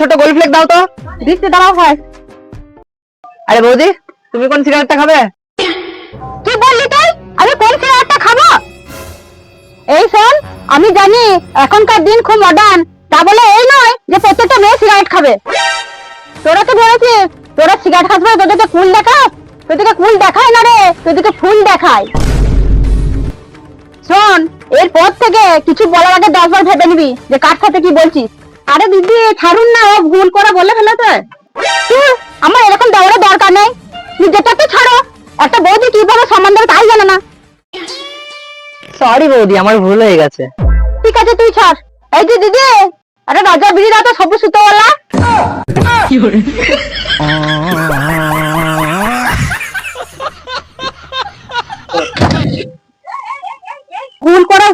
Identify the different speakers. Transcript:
Speaker 1: ছোট গোল ফ্লেক দাও তো।
Speaker 2: দিচ্ছি দাঁড়াও হয়।
Speaker 1: আরে বৌদি তুমি কোন সিগারেটটা খাবে?
Speaker 2: কি বললি তুই? আমি কোন সিগারেটটা খাব? এই শোন আমি জানি এখনকার দিন খুব মডার্ন তা বলে এই নয় যে প্রত্যেকটা মেয়ে সিগারেট খাবে। তোরা তো ভেবেছিস তোরা সিগারেট খাস বলে তোদেরকে ফুল দেখাস? তোদেরকে ফুল দেখায় না রে তোদেরকে ফুল দেখায়। শোন এরপর থেকে কিছু বলার আগে দশবার ভেবে নিবি যে কার সাথে কি বলছিস। আরে দিদি ছাড়ুন না ও ভুল করে বলে ফেলেছে। তুই আমার এরকম দেওয়ার দরকার নেই। নিজেরটা তো ছাড়ো। একটা বৌদি কীভাবে সম্মান দেবে তাই জানে না।
Speaker 1: সরি বৌদি আমার ভুল হয়ে গেছে।
Speaker 2: ঠিক আছে তুই ছাড়। এই যে দিদি আরে রাজা বিড়ি রাতে সবুজ সুতোওয়ালা। ভুল করে